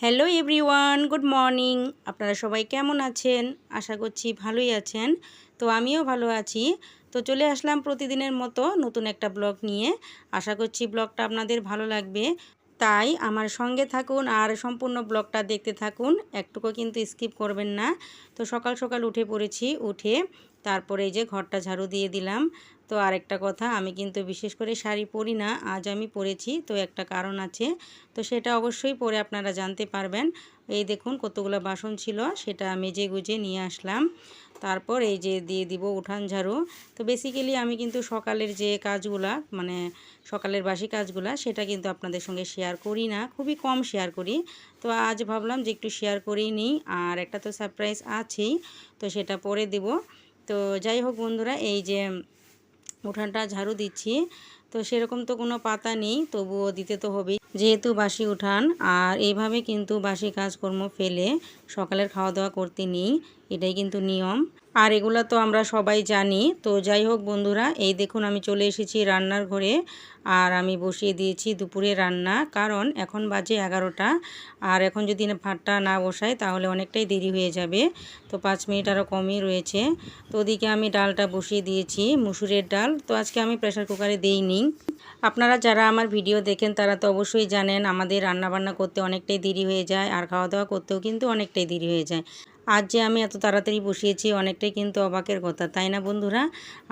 Hello everyone, good morning. আপনারা সবাই কেমন আছেন? আশা করছি ভালোই আছেন। তো আমিও ভালো আছি। তো চলে আসলাম প্রতিদিনের মতো নতুন একটা ব্লগ নিয়ে। আশা করছি ব্লগটা আপনাদের ভালো লাগবে। তাই আমার সঙ্গে থাকুন আর সম্পূর্ণ ব্লগটা দেখতে থাকুন। একটুকু কিন্তু স্কিপ করবেন না। তো সকাল সকাল উঠে পড়েছি, উঠে তারপরে এই যে ঘরটা ঝাড়ু দিয়ে দিলাম। তো আর একটা কথা, আমি কিন্তু বিশেষ করে শাড়ি পরি না, আজ আমি পরেছি, তো একটা কারণ আছে। তো সেটা অবশ্যই পরে আপনারা জানতে পারবেন। এই দেখুন কতগুলো বাসন ছিল, সেটা মেজে গুজে নিয়ে আসলাম। তারপর এই যে দিয়ে দিব উঠান ঝাড়ু। তো বেসিক্যালি আমি কিন্তু সকালের যে কাজগুলা মানে সকালের বাসি কাজগুলা, সেটা কিন্তু আপনাদের সঙ্গে শেয়ার করি না। খুবই কম শেয়ার করি। তো আজ ভাবলাম যে একটু শেয়ার করেই নিই। আর একটা তো সারপ্রাইজ আছেই, তো সেটা পরে দেব। তো যাই হোক বন্ধুরা, এই যে উঠানটা ঝাড়ু দিচ্ছি। তো সেরকম তো কোনো পাতা নেই, তবুও দিতে তো হবেই। যেহেতু বাসি উঠান, আর এইভাবে কিন্তু বাসি কাজকর্ম ফেলে সকালের খাওয়া দাওয়া করতে নেই এটাই কিন্তু নিয়ম। আর এগুলো তো আমরা সবাই জানি। তো যাই হোক বন্ধুরা, এই দেখুন আমি চলে এসেছি রান্নার ঘরে। আর আমি বসিয়ে দিয়েছি দুপুরে রান্না, কারণ এখন বাজে এগারোটা। আর এখন যদি ভাতটা না বসাই, তাহলে অনেকটাই দেরি হয়ে যাবে। তো পাঁচ মিনিট আরও কমই রয়েছে। তো ওদিকে আমি ডালটা বসিয়ে দিয়েছি, মুসুরের ডাল। তো আজকে আমি প্রেশার কুকারে দিইনি। আপনারা যারা আমার ভিডিও দেখেন, তারা তো অবশ্যই জানেন, আমাদের রান্নাবান্না করতে অনেকটাই দেরি হয়ে যায়, আর খাওয়া দাওয়া করতেও কিন্তু অনেকটাই দেরি হয়ে যায়। আজ যে আমি এত তাড়াতাড়ি বসিয়েছি অনেকটাই কিন্তু অবাকের কথা, তাই না বন্ধুরা?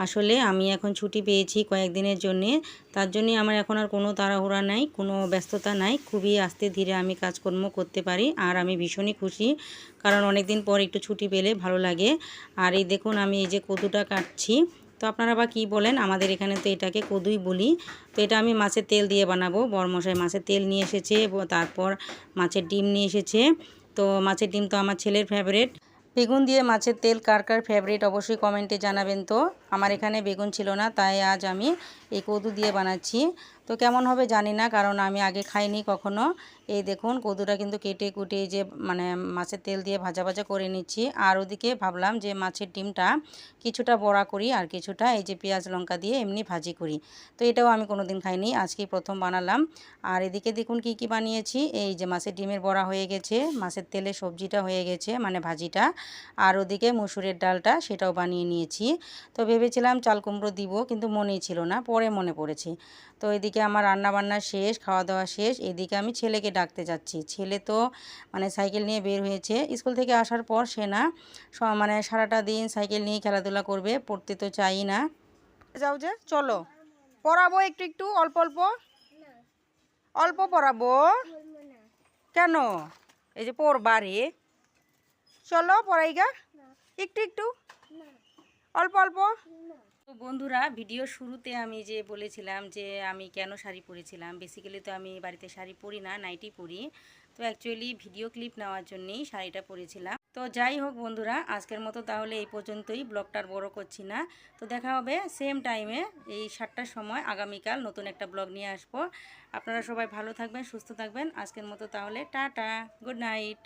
আসলে আমি এখন ছুটি পেয়েছি কয়েকদিনের জন্যে, তার জন্যে আমার এখন আর কোনো তাড়াহুড়া নাই, কোনো ব্যস্ততা নাই, খুবই আস্তে ধীরে আমি কাজকর্ম করতে পারি আর আমি ভীষণই খুশি, কারণ অনেক দিন পর একটু ছুটি পেলে ভালো লাগে। আর এই দেখুন আমি এই যে কদুটা কাটছি, তো আপনারা বা কী বলেন? আমাদের এখানে তো এটাকে কদুই বলি, তো এটা আমি মাছের তেল দিয়ে বানাবো, বরমশাই মাছের তেল নিয়ে এসেছে, তারপর মাছের ডিম নিয়ে এসেছে তো মাছের ডিম তো আমার ছেলের ফেভারিট বেগুন দিয়ে মাছের তেল কার কার ফেভারিট অবশ্যই কমেন্টে জানাবেন তো। আমার এখানে বেগুন ছিল না, তাই আজ আমি এই কদু দিয়ে বানাচ্ছি। তো কেমন হবে জানি না, কারণ আমি আগে খাইনি কখনো। এই দেখুন, কদুটা কিন্তু কেটে কুটে যে মানে মাছের তেল দিয়ে ভাজা ভাজা করে নিচ্ছি। আর ওদিকে ভাবলাম যে মাছের ডিমটা কিছুটা বড়া করি আর কিছুটা এই যে পেঁয়াজ লঙ্কা দিয়ে এমনি ভাজি করি। তো এটাও আমি কোনো দিন খাইনি, আজকেই প্রথম বানালাম। আর এদিকে দেখুন কি কি বানিয়েছি, এই যে মাছের ডিমের বড়া হয়ে গেছে, মাছের তেলে সবজিটা হয়ে গেছে মানে ভাজিটা। আর ওদিকে মুসুরের ডালটা সেটাও বানিয়ে নিয়েছি। তো ভেবেছিলাম চাল কুমড়ো দিব, কিন্তু মনেই ছিল না, পরে মনে পড়েছে। তো এদিকে আমার রান্না বান্না শেষ খাওয়া দাওয়া শেষ, এদিকে আমি ছেলেকে ডাকতে যাচ্ছি। ছেলে তো মানে সাইকেল নিয়ে বের হয়েছে। স্কুল থেকে আসার পর সে না মানে সারাটা দিন সাইকেল নিয়ে খেলাধুলা করবে, পড়তে তো চাই না। যাও যে, চলো। পড়াবো একটু একটু, অল্প অল্প? অল্প পড়াবো? কেন? এই যে পড়বারে চলো পড়াইগা একটু একটু। অল্প অল্প। তো বন্ধুরা ভিডিও শুরুতে আমি যে বলেছিলাম যে আমি কেন শাড়ি পরেছিলাম বেসিক্যালি তো আমি বাড়িতে শাড়ি পরি না নাইটি পরি। তো অ্যাকচুয়ালি ভিডিও ক্লিপ নেওয়ার জন্যেই শাড়িটা পরেছিলাম। তো যাই হোক বন্ধুরা, আজকের মতো তাহলে এই পর্যন্তই ব্লগটার বড় করছি না। তো দেখা হবে সেম টাইমে এই সাতটার সময় আগামীকাল নতুন একটা ব্লগ নিয়ে আসব। আপনারা সবাই ভালো থাকবেন, সুস্থ থাকবেন। আজকের মতো তাহলে, টাটা গুড নাইট